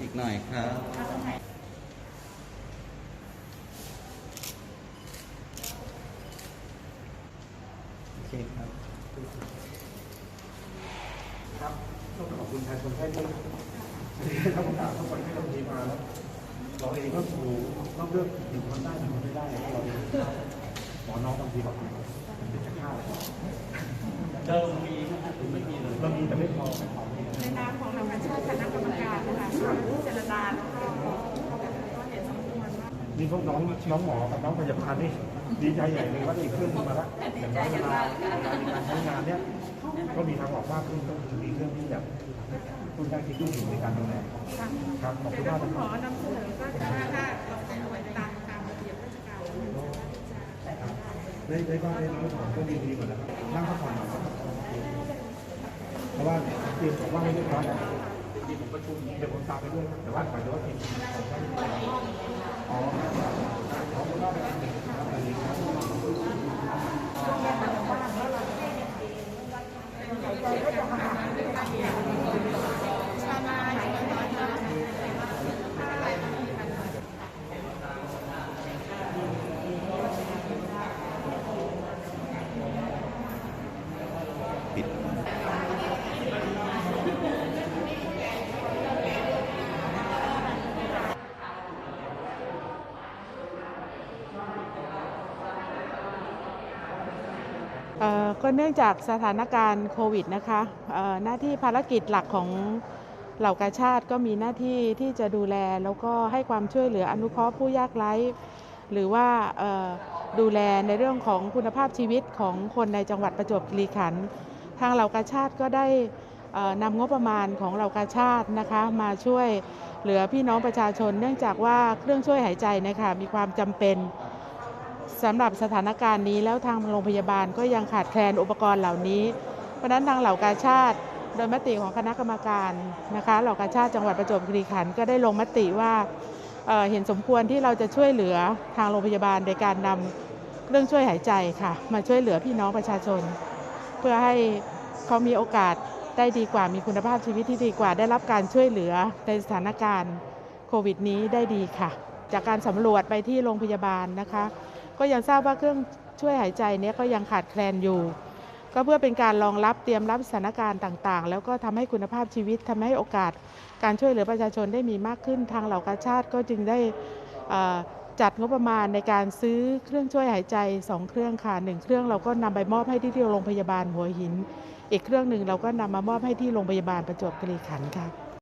อีกหน่อยครับโอเคครับ ครับต้องขอบคุณแทนคนไข้ด้วยที่ให้คำถามทุกคนที่เรามีมาแล้วเราเองก็ถูกต้องเลือกหนึ่งคนได้หนึ่งคนไม่ได้เราหมอน้องบางทีบอกมันเป็นจะฆ่าเดิมมีหรือไม่มีเลยเรามีแต่ไม่พอ นี่พวกน้องน้องหมอกับน้องพยาบาลนี่ดีใจใหญ่เลยว่าได้เครื่องมาล้วอย่างน้อยเวลาเวลาการใช้งานเนี้ยก็มีทางออกมากขึ้นก็คือมีเรื่องที่แบบคุณได้คิดดูถึงในการดูแลครับขอบคุณมากคุณหมอนำเสนอก็ถ้าถ้าเราจะเอาไว้ตามตามระเบียบราชการได้ได้ก็ได้น้อยถอนก็ดีดีกว่าแล้วนั่งพักผ่อนหน่อยครับเพราะว่าเตรียมของว่างให้เรียบร้อยแล้ว มีผมประชุมเดี๋ยวผมตามไปด้วยแต่ว่าหมยถึงว่าทีมของท่านอ๋อขอบคุณมากครับ ก็เนื่องจากสถานการณ์โควิดนะคะหน้าที่ภารกิจหลักของเหล่ากาชาติก็มีหน้าที่ที่จะดูแลแล้วก็ให้ความช่วยเหลืออนุเคราะห์ผู้ยากไร้หรือว่าดูแลในเรื่องของคุณภาพชีวิตของคนในจังหวัดประจวบคีรีขันธ์ทางเหล่ากาชาติก็ได้นำงบประมาณของเหล่ากาชาตินะคะมาช่วยเหลือพี่น้องประชาชน เนื่องจากว่าเครื่องช่วยหายใจนะคะมีความจำเป็น สำหรับสถานการณ์นี้แล้วทางโรงพยาบาลก็ยังขาดแคลนอุปกรณ์เหล่านี้ เพราะฉะนั้นทางเหล่ากาชาติ โดยมติของคณะกรรมการนะคะเหล่ากาชาติจังหวัดประจวบคีรีขันธ์ก็ได้ลงมติว่าเเห็นสมควรที่เราจะช่วยเหลือทางโรงพยาบาลในการนำเครื่องช่วยหายใจค่ะ มาช่วยเหลือพี่น้องประชาชน เพื่อให้เขามีโอกาสได้ดีกว่ามีคุณภาพชีวิตที่ดีกว่า ได้รับการช่วยเหลือในสถานการณ์โควิดนี้ได้ดีค่ะ จากการสำรวจไปที่โรงพยาบาลนะคะ ก็ยังทราบว่าเครื่องช่วยหายใจนี้ก็ยังขาดแคลนอยู่ ก็เพื่อเป็นการรองรับเตรียมรับสถานการณ์ต่างๆ แล้วก็ทำให้คุณภาพชีวิตทำให้โอกาส การช่วยเหลือประชาชนได้มีมากขึ้นทางเหล่ากาชาติก็จึงได้จัดงบประมาณในการซื้อเครื่องช่วยหายใจ 2 เครื่องค่ะหนึ่งเครื่องเราก็นำไปมอบให้ที่โรงพยาบาลหัวหิน อีกเครื่องหนึ่งเราก็นำมามอบให้ที่โรงพยาบาลประจวบคีรีขันธ์ค่ะ